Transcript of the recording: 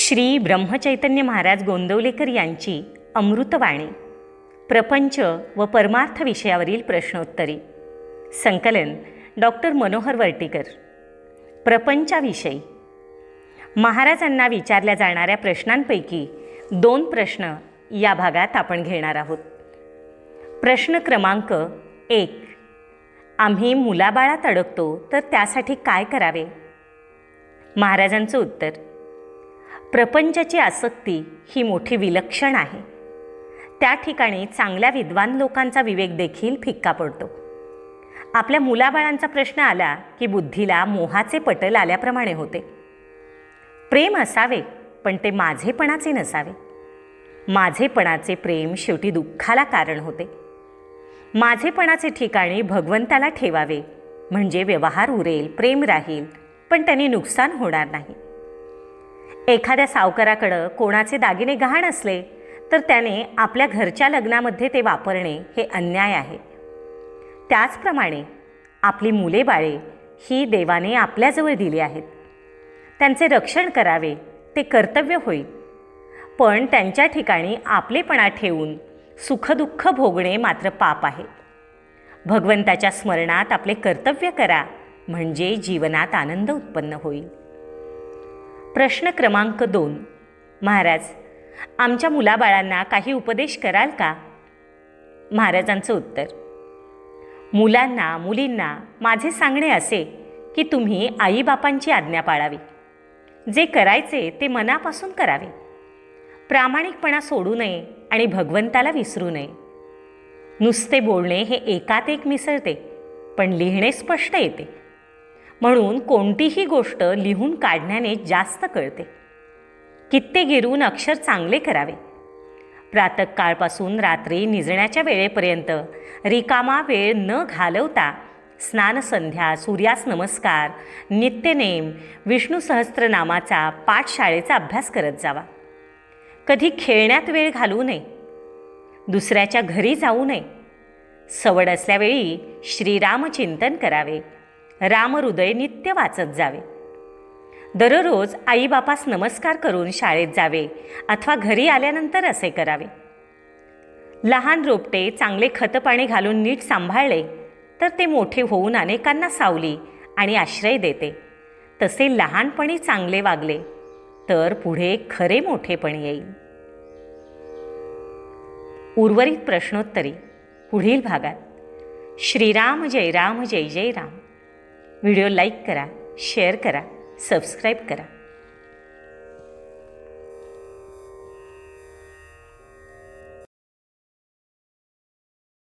श्री ब्रह्मचैतन्य महाराज गोंदवलेकर यांची अमृतवाणी. प्रपंच व परमार्थ विषयावरील प्रश्नोत्तरी. संकलन डॉक्टर मनोहर वर्टीकर. प्रपंचाविषयी. महाराजांना विचारल्या जाणाऱ्या प्रश्नांपैकी दोन प्रश्न या भागात आपण घेणार आहोत. प्रश्न क्रमांक एक. आम्ही मुलाबाळात अडकतो तर त्यासाठी काय करावे? महाराजांचं उत्तर. प्रपंचाची आसक्ती ही मोठी विलक्षण आहे. त्या ठिकाणी चांगल्या विद्वान लोकांचा विवेक देखील फिक्का पडतो. आपल्या मुलाबाळांचा प्रश्न आला की बुद्धीला मोहाचे पटल आल्याप्रमाणे होते. प्रेम असावे पण ते माझेपणाचे नसावे. माझेपणाचे प्रेम शेवटी दुःखाला कारण होते. माझेपणाचे ठिकाणी भगवंताला ठेवावे म्हणजे व्यवहार उरेल प्रेम राहील पण त्यांनी नुकसान होणार नाही. एखाद्या सावकाराकडं कोणाचे दागिने गहाण असले तर त्याने आपल्या घरच्या लग्नामध्ये ते वापरणे हे अन्याय आहे. त्याचप्रमाणे आपली मुले बाळे ही देवाने आपल्याजवळ दिली आहेत. त्यांचे रक्षण करावे ते कर्तव्य होईल पण त्यांच्या ठिकाणी आपलेपणा ठेवून सुखदुःख भोगणे मात्र पाप आहे. भगवंताच्या स्मरणात आपले कर्तव्य करा म्हणजे जीवनात आनंद उत्पन्न होईल. प्रश्न क्रमांक दोन. महाराज आमच्या मुलाबाळांना काही उपदेश कराल का? महाराजांचं उत्तर. मुलांना मुलींना माझे सांगणे असे की तुम्ही आईबापांची आज्ञा पाळावी. जे करायचे ते मनापासून करावे. प्रामाणिकपणा सोडू नये आणि भगवंताला विसरू नये. नुसते बोलणे हे एकात एक मिसळते पण लिहिणे स्पष्ट येते. म्हणून कोणतीही गोष्ट लिहून काढण्याने जास्त कळते. कित्ते गिरून अक्षर चांगले करावे. प्रातकाळपासून रात्री निजण्याच्या वेळेपर्यंत रिकामा वेळ न घालवता स्नानसंध्या सूर्यास नमस्कार नित्यनेम विष्णू सहस्त्रनामाचा पाठशाळेचा अभ्यास करत जावा. कधी खेळण्यात वेळ घालवू नये. दुसऱ्याच्या घरी जाऊ नये. सवड असल्यावेळी श्रीरामचिंतन करावे. रामहृदय नित्य वाचत जावे. दररोज आईबापास नमस्कार करून शाळेत जावे अथवा घरी आल्यानंतर असे करावे. लहान रोपटे चांगले खतपाणी घालून नीट सांभाळले तर ते मोठे होऊन अनेकांना सावली आणि आश्रय देते. तसे लहानपणी चांगले वागले तर पुढे खरे मोठेपण येईल. उर्वरित प्रश्नोत्तरी पुढील भागात. श्रीराम जय राम जय जय राम. व्हिडिओ लाईक करा शेअर करा सबस्क्राईब करा.